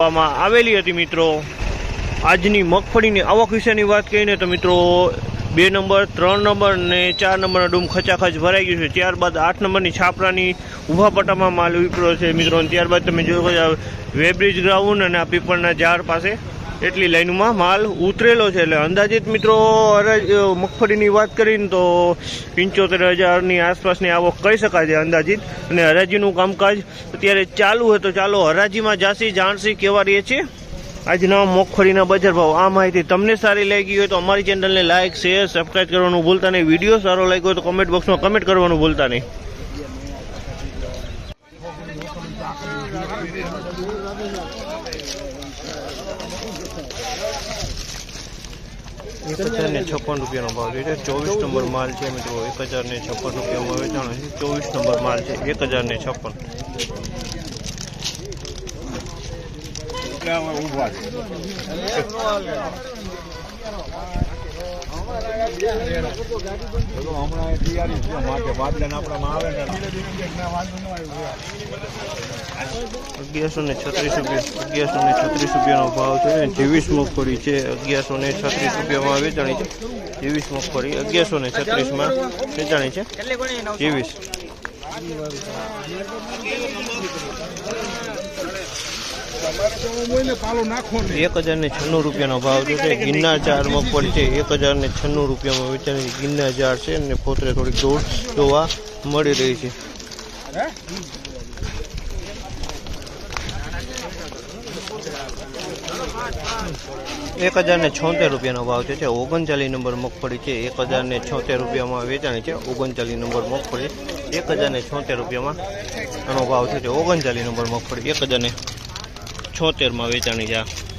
કરવામાં આવેલી હતી મિત્રો. આજની મગફળીની આવક વિશેની વાત કહીને તો મિત્રો, બે નંબર, ત્રણ નંબર ને ચાર નંબરનો ડૂમ ખચાખચ ભરાઈ ગયું છે. ત્યારબાદ આઠ નંબરની છાપરાની ઊભા પટ્ટામાં માલ વિપરો છે મિત્રો. ત્યારબાદ તમે જોયો વેબ્રિજ ગ્રાઉન્ડ અને આ પીપળના ઝાડ પાસે એટલી લાઈનમાં માલ ઉતરેલો છે એટલે અંદાજિત મિત્રો હરાજ મગફળીની વાત કરીને તો પંચોતેર હજારની આસપાસની આવક કહી શકાય છે અંદાજિત. અને હરાજીનું કામકાજ અત્યારે ચાલુ હોય તો ચાલો હરાજીમાં જાસી જાણસી કેવા રહીએ છીએ. આજના મગફળીના બજાર ભાવ, આ માહિતી તમને સારી લાગી હોય તો અમારી ચેનલને લાઇક શેર, સબસ્ક્રાઈબ કરવાનું ભૂલતા નહીં. વીડિયો સારો લાગ્યો હોય તો કોમેન્ટ બોક્સમાં કમેન્ટ કરવાનું ભૂલતા નહીં. એક હજાર ને છપ્પન રૂપિયાનો ભાવ છે. ચોવીસ નંબર માલ છે મિત્રો. એક હજાર ને છપ્પન રૂપિયામાં વેચાણો છે? ચોવીસ નંબર માલ છે. એક હજાર ને છપ્પન હમણાં તૈયારી છે. માટે વાદળાને આપણામાં આવે ને અગિયારસો ને છત્રીસ અગિયારસો ને છત્રીસ રૂપિયાનો ભાવ છે જેવીસ મગફળી છે અગિયારસો ને છત્રીસ રૂપિયામાં વેચાણી છે જેવીસ મગફળી અગિયારસો ને છત્રીસમાં વેચાણી છે જેવીસ એક હજાર ને છન્નું રૂપિયાનો ભાવ છે ગિરનાર ચાર મગફળી છે એક હજાર ને છન્નું રૂપિયામાં વેચાણી ગિરનાર ચાર છે અને પોતરે થોડીક દોડ જોવા મળી રહી છે એક હજાર ને છોતેર રૂપિયાનો ભાવ છે ઓગણચાલીસ નંબર મગફળી છે, એક હજાર ને છોતેર રૂપિયામાં વેચાણી છે, ઓગણચાલીસ નંબર મગફળી, એક હજાર ને છોતેર રૂપિયામાં આનો ભાવ છે ઓગણચાલીસ નંબર મગફળી, એક હજાર ને છોતેરમાં વેચાણી છે